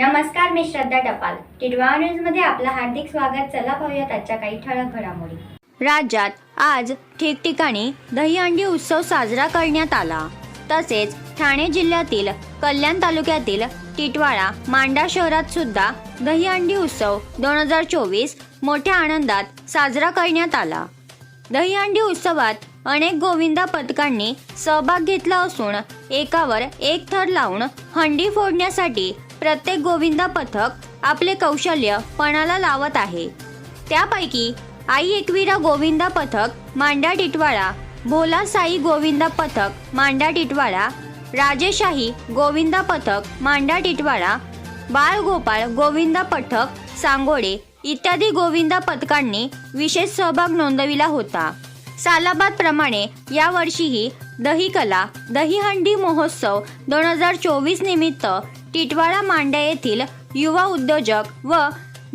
मी श्रद्धा टपाल. टिडवा न्यूजमध्ये आपलं हार्दिक स्वागत. चला पाहूयात आजच्या काही ठळक घडामोडी. राज्यात आज ठिकठिकाणी दहीहंडी उत्सव साजरा करण्यात आला. तसेच ठाणे जिल्ह्यातील कल्याण तालुक्यातील टिटवाळा मांडा शहरात सुद्धा दहीहंडी उत्सव दोन हजार चोवीस मोठ्या आनंदात साजरा करण्यात आला. दहीहंडी उत्सवात अनेक गोविंदा पथकांनी सहभाग घेतला असून एकावर एक थर लावून हंडी फोडण्यासाठी प्रत्येक गोविंदा पथक आपले कौशल्य पणाला लावत आहे. त्यापैकी आई एकविरा गोविंदा पथक मांडा टिटवाळा भोला साई गोविंदा पथक मांडा टिटवाळा राजेशाही गोविंदा पथक मांडा टिटवाळा बाळगोपाळ गोविंदा पथक सांगोडे इत्यादी गोविंदा पथकांनी विशेष सहभाग नोंदविला होता. सालाबाद प्रमाणे यावर्षीही दहीकला दहीहंडी महोत्सव दोन हजार चोवीस निमित्त टिटवाळा मांडा येथील युवा उद्योजक व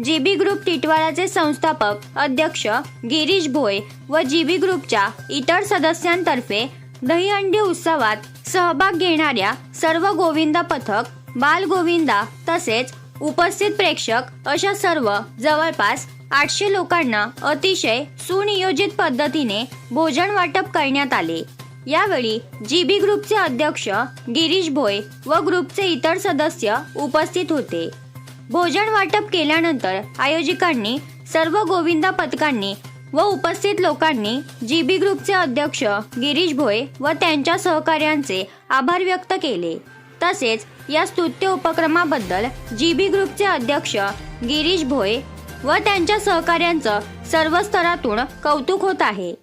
जीबी ग्रुप टिटवाळाचे संस्थापक अध्यक्ष गिरीश भोय व जीबी ग्रुपच्या इतर सदस्यांतर्फे दहीहंडी उत्सवात सहभाग घेणाऱ्या सर्व गोविंदा पथक बाल गोविंदा तसेच उपस्थित प्रेक्षक अशा सर्व जवळपास आठशे लोकांना अतिशय सुनियोजित पद्धतीने भोजन वाटप करण्यात आले. यावेळी जी बी ग्रुपचे अध्यक्ष गिरीश भोय व ग्रुपचे इतर सदस्य उपस्थित होते. भोजन वाटप केल्यानंतर आयोजकांनी सर्व गोविंदा पथकांनी व उपस्थित लोकांनी जी बी ग्रुपचे अध्यक्ष गिरीश भोय व त्यांच्या सहकार्यांचे आभार व्यक्त केले. तसेच या स्तुत्य उपक्रमाबद्दल जी बी ग्रुपचे अध्यक्ष गिरीश भोय व त्यांच्या सहकार्यांचं सर्व स्तरातून कौतुक होत आहे.